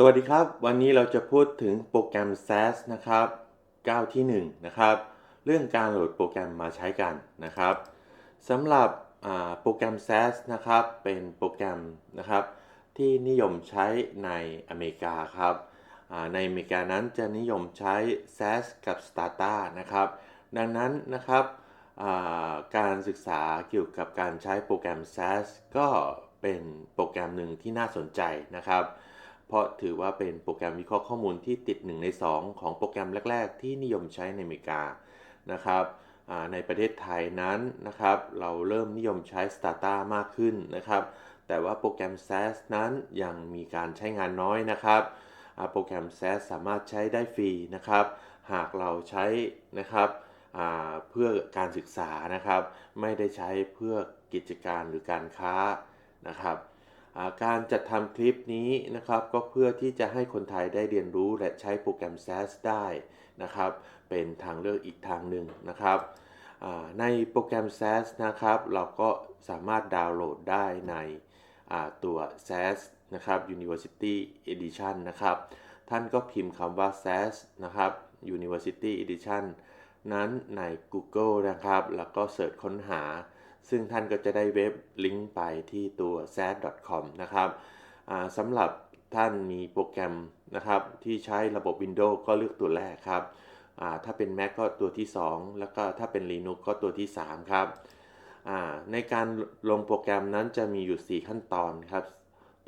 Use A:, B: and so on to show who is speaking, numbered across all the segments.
A: สวัสดีครับ วันนี้เราจะพูดถึงโปรแกรม SAS นะครับก้าวที่1นะครับ เรื่องการโหลดโปรแกรมมาใช้กันนะครับสำหรับโปรแกรม SAS นะครับ เป็นโปรแกรมนะครับ ที่นิยมใช้ในอเมริกาครับในอเมริกานั้นจะนิยมใช้ SAS กับ Stata นะครับ ดังนั้นนะครับการศึกษาเกี่ยวกับการใช้โปรแกรม SAS ก็เป็นโปรแกรมหนึ่งที่น่าสนใจนะครับ เพราะถือว่าเป็นโปรแกรมวิเคราะห์ข้อมูลที่ติด 1 ใน 2 ของโปรแกรมแรก ๆ ที่นิยมใช้ในอเมริกานะครับในประเทศไทยนั้นนะครับเราเริ่มนิยมใช้ Stata มากขึ้นนะครับ แต่ว่าโปรแกรม SAS นั้นยังมีการใช้งานน้อยนะครับโปรแกรม SAS สามารถใช้ได้ฟรีนะครับ หากเราใช้นะครับเพื่อการศึกษานะครับ ไม่ได้ใช้เพื่อกิจการหรือการค้านะครับ การจัดทำคลิปนี้นะครับก็เพื่อที่จะให้คนไทยได้เรียนรู้และใช้โปรแกรม SAS ได้นะครับเป็นทางเลือกอีกทางหนึ่งนะครับในโปรแกรม SAS นะครับเราก็สามารถดาวน์โหลดได้ในตัว SAS นะครับ University Edition นะครับ ท่านก็พิมพ์คำว่า SAS นะครับ University Edition นั้นใน Google นะครับ แล้วก็เสิร์ชค้นหา ซึ่งท่านก็จะได้เว็บลิงก์ไปที่ตัว sas.com นะครับสำหรับท่านมีโปรแกรมนะครับที่ใช้ระบบ Windows ก็เลือกตัวแรกครับ ถ้าเป็น Mac ก็ตัวที่ 2 แล้วก็ถ้าเป็น Linux ก็ตัวที่ 3 ครับ ในการลงโปรแกรมนั้นจะมีอยู่ 4 ขั้นตอนครับ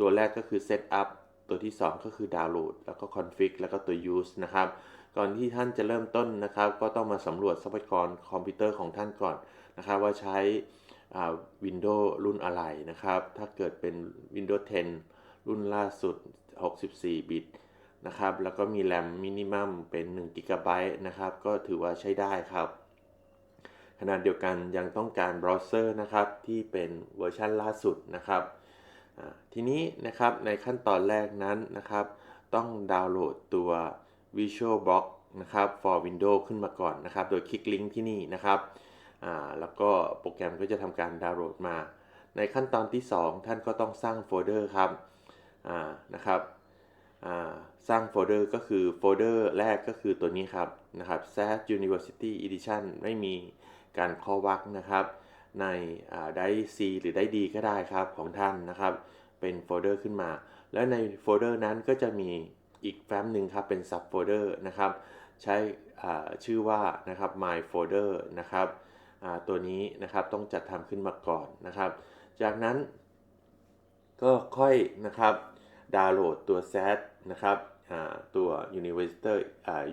A: ตัวแรกก็คือ Setup ตัวที่ 2 ก็คือ Download แล้วก็ Config แล้วก็ตัว Use นะครับ ก่อนที่ท่านจะเริ่มต้นนะครับ ก็ต้องมาสำรวจทรัพยากรคอมพิวเตอร์ของท่านก่อนนะครับ ว่าใช้วินโดว์รุ่นอะไรนะครับ ถ้าเกิดเป็น Windows 10 รุ่นล่าสุด 64 บิตนะครับ แล้วก็มีแรมมินิมัมเป็น1 g b นะครับ ก็ถือว่าใช้ได้ครับ ขณะเดียวกันยังต้องการเบราว์เซอร์นะครับ ที่เป็นเวอร์ชันล่าสุดนะครับทีนี้นะครับในขั้นตอนแรกนั้นนะครับ ต้องดาวน์โหลดตัว Visual Box นะครับ for Windows ขึ้นมาก่อนนะครับ โดยคลิกลิงก์ที่นี่นะครับ แล้วก็โปรแกรมก็จะทำการดาวน์โหลดมา ในขั้นตอนที่ 2 ท่านก็ต้องสร้างโฟลเดอร์ครับนะครับสร้างโฟลเดอร์ก็คือโฟลเดอร์แรกก็คือตัวนี้ครับนะครับ SAS University Edition ไม่มีการข้อวักนะครับ ในได้ C หรือได้ D ก็ได้ครับของท่านนะครับ เป็นโฟลเดอร์ขึ้นมา แล้วในโฟลเดอร์นั้นก็จะมี อีกแฟ้มหนึ่งครับเป็นซับโฟลเดอร์นะครับใช้ชื่อว่านะครับ my folder นะครับตัวนี้นะครับต้องจัดทำขึ้นมาก่อนนะครับ จากนั้นก็ค่อยนะครับดาวน์โหลดตัว SAS นะครับตัว University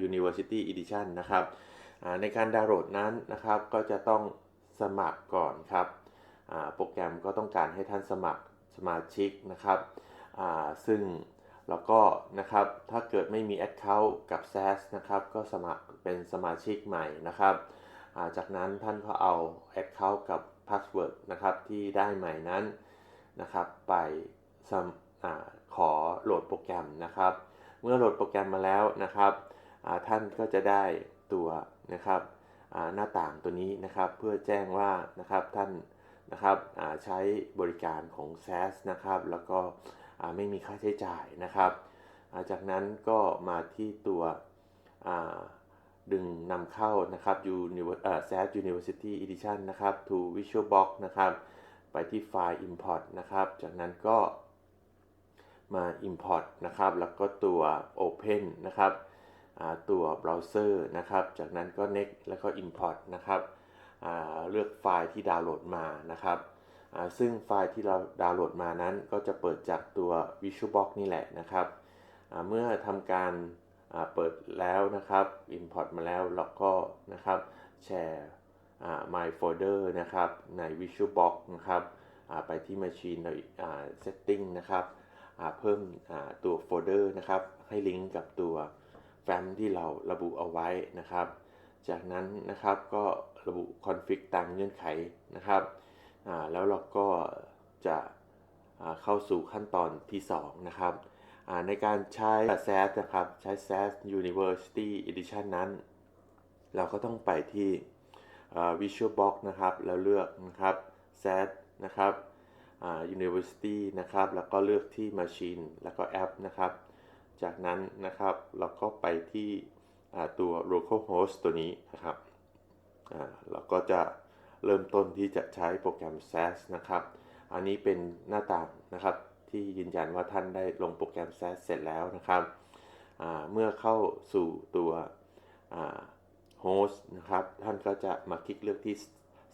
A: University Edition นะครับในการดาวน์โหลดนั้นนะครับก็จะต้องสมัครก่อนครับโปรแกรมก็ต้องการให้ท่านสมัครสมาชิกนะครับซึ่ง แล้วก็นะครับถ้าเกิดไม่มี Account กับ SAS นะครับก็สมัครเป็นสมาชิกใหม่นะครับ จากนั้นท่านก็เอา Account กับ Password นะครับที่ได้ใหม่นั้นนะครับไปอขอโหลดโปรแกรมนะครับ เมื่อโหลดโปรแกรมมาแล้วนะครับท่านก็จะได้ตัวนะครับหน้าต่างตัวนี้นะครับเพื่อแจ้งว่านะครับท่านนะครับใช้บริการของ SAS นะครับแล้วก็ ไม่มีค่าใช้จ่ายนะครับ จากนั้นก็มาที่ตัวดึงนำเข้านะครับ SAS University Edition นะครับ to VisualBox นะครับ ไปที่ไฟล์ Import นะครับ จากนั้นก็มา Import นะครับ แล้วก็ตัว Open นะครับตัวเบราว์เซอร์นะครับ จากนั้นก็ Next แล้วก็ Import นะครับ เลือกไฟล์ที่ดาวน์โหลดมานะครับ ซึ่งไฟล์ที่เราดาวน์โหลดมานั้น ก็จะเปิดจากตัว VisualBox นี่แหละนะครับเมื่อทำการเปิดแล้วนะครับ Import มาแล้วเราก็นะครับแชร์ My Folder นะครับใน VisualBox นะครับไปที่ Machine Setting นะครับเพิ่มตัวโฟลเดอร์นะครับ ให้ลิงก์กับตัวแฟ้มที่เราระบุเอาไว้นะครับ จากนั้นนะครับก็ระบุคอนฟิกตามเงื่อนไขนะครับ แล้วเราก็จะเข้าสู่ขั้นตอนที่ 2 นะครับ ในการใช้ SAS นะครับ ใช้ SAS University Edition นั้น เราก็ต้องไปที่ VisualBox นะครับ แล้วเลือกนะครับ SAS นะครับ University นะครับ แล้วก็เลือกที่ Machine แล้วก็แอปนะครับ จากนั้นนะครับเราก็ไปที่ตัว localhost ตัวนี้นะครับเราก็จะ เริ่มต้นที่จะใช้โปรแกรม SAS นะครับ อันนี้เป็นหน้าต่างนะครับ ที่ยืนยันว่าท่านได้ลงโปรแกรม SAS เสร็จแล้วนะครับ เมื่อเข้าสู่ตัวอ่า host นะครับ ท่านก็จะมาคลิกเลือกที่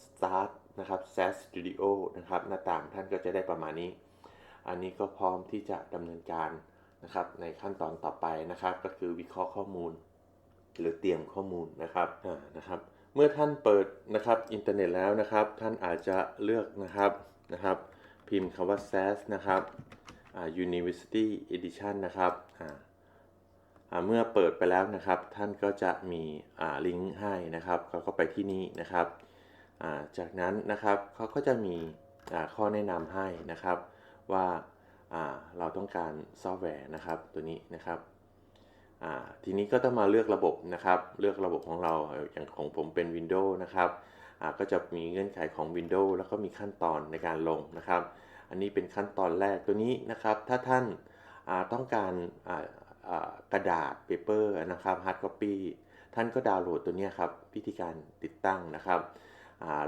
A: start นะครับ SAS Studio นะครับ หน้าต่างท่านก็จะได้ประมาณนี้ อันนี้ก็พร้อมที่จะดำเนินการนะครับ ในขั้นตอนต่อไปนะครับ ก็คือวิเคราะห์ข้อมูล หรือเตรียมข้อมูลนะครับนะครับ เมื่อท่านเปิดนะครับอินเทอร์เน็ตแล้วนะครับ ท่านอาจจะเลือกนะครับนะครับ พิมพ์คำว่า SAS นะครับอ่า University Edition นะครับอ่าเมื่อเปิดไปแล้วนะครับ ท่านก็จะมีอ่าลิงก์ให้นะครับเขาก็ไปที่นี่นะครับอ่าจากนั้นนะครับเขาก็จะมีอ่าข้อแนะนำให้นะครับว่าอ่าเราต้องการซอฟต์แวร์นะครับตัวนี้นะครับ ทีนี้ก็ต้องมาเลือกระบบนะครับ เลือกระบบของเราอย่างของผมเป็น Windows นะครับก็จะมีเงื่อนไขของ Windows แล้วก็มีขั้นตอนในการลงนะครับ อันนี้เป็นขั้นตอนแรกตัวนี้นะครับ ถ้าท่านาต้องการกระดาษเปเปอร์นะครับ hard copy ท่านก็ดาวน์โหลดตัวนี้ครับวิธีการติดตั้งนะครับ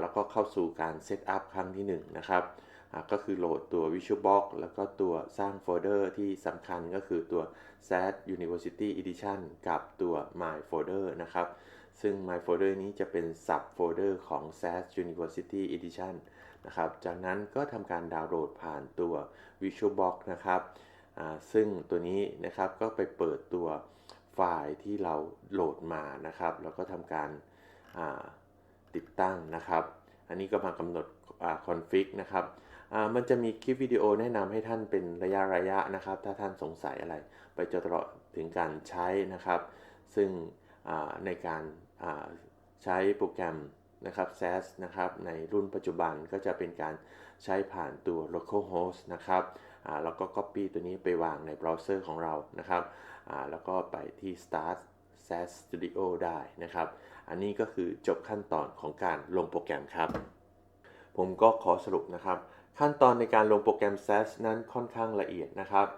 A: แล้วก็เข้าสู่การเซตอัพครั้งที่หนึ่งนะครับ ก็คือโหลดตัว VisualBox แล้วก็ตัวสร้างโฟลเดอร์ที่สำคัญก็คือตัว SAS University Edition กับตัว My Folder นะครับ ซึ่ง My Folder นี้จะเป็น sub folder ของ SAS University Edition นะครับ จากนั้นก็ทำการดาวน์โหลดผ่านตัว VisualBox นะครับ ซึ่งตัวนี้นะครับก็ไปเปิดตัวไฟล์ที่เราโหลดมานะครับ แล้วก็ทำการติดตั้งนะครับ อันนี้ก็มากำหนดคอนฟิกนะครับ มันจะมีคลิปวิดีโอแนะนำให้ท่านเป็นระยะระยะนะครับ ถ้าท่านสงสัยอะไร ไปจนตลอดถึงการใช้นะครับ ซึ่งในการใช้โปรแกรมนะครับ SAS นะครับ ในรุ่นปัจจุบันก็จะเป็นการใช้ผ่านตัว localhost นะครับแล้วก็ copy ตัวนี้ไปวางในเบราว์เซอร์ของเรานะครับแล้วก็ไปที่ start SAS Studio ได้นะครับ อันนี้ก็คือจบขั้นตอนของการลงโปรแกรมครับ ผมก็ขอสรุปนะครับ ขั้นตอนในการลงโปรแกรม SAS นั้นค่อนข้างละเอียดนะครับ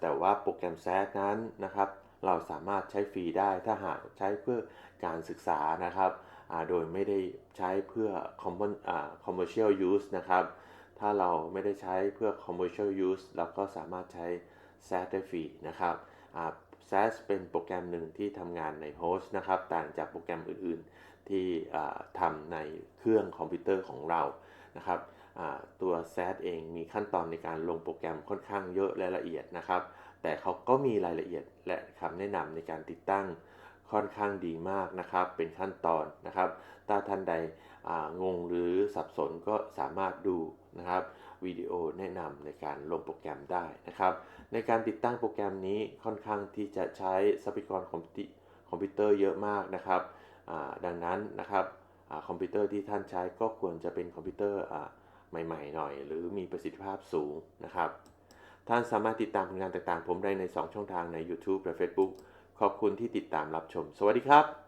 A: แต่ว่าโปรแกรม SAS นั้นนะครับ เราสามารถใช้ฟรีได้ถ้าหากใช้เพื่อการศึกษานะครับโดยไม่ได้ใช้เพื่อ common อ commercial use นะครับ ถ้าเราไม่ได้ใช้เพื่อ commercial use เราก็สามารถใช้ SAS ได้ฟรีนะครับ SAS เป็นโปรแกรมหนึ่งที่ทำงานในโฮสต์นะครับ ต่างจากโปรแกรมอื่น ๆ ที่ทำในเครื่องคอมพิวเตอร์ของเรานะครับ ตัว SAS เองมีขั้นตอนในการลงโปรแกรมค่อนข้างเยอะและละเอียดนะครับ แต่เขาก็มีรายละเอียดและคำแนะนำในการติดตั้งค่อนข้างดีมากนะครับ เป็นขั้นตอนนะครับ ถ้าท่านใดงงหรือสับสนก็สามารถดูนะครับวิดีโอแนะนำในการลงโปรแกรมได้นะครับ ในการติดตั้งโปรแกรมนี้ค่อนข้างที่จะใช้ทรัพยากรคอมพิวเตอร์เยอะมากนะครับดังนั้นนะครับอคอมพิวเตอร์ที่ท่านใช้ก็ควรจะเป็นคอมพิวเตอร์อ ใหม่ๆหน่อย หรือมีประสิทธิภาพสูงนะครับ ท่านสามารถติดตามผลงานต่างๆ ผมได้ใน 2 ช่องทางใน YouTube และ Facebook ขอบคุณที่ติดตามรับชม สวัสดีครับ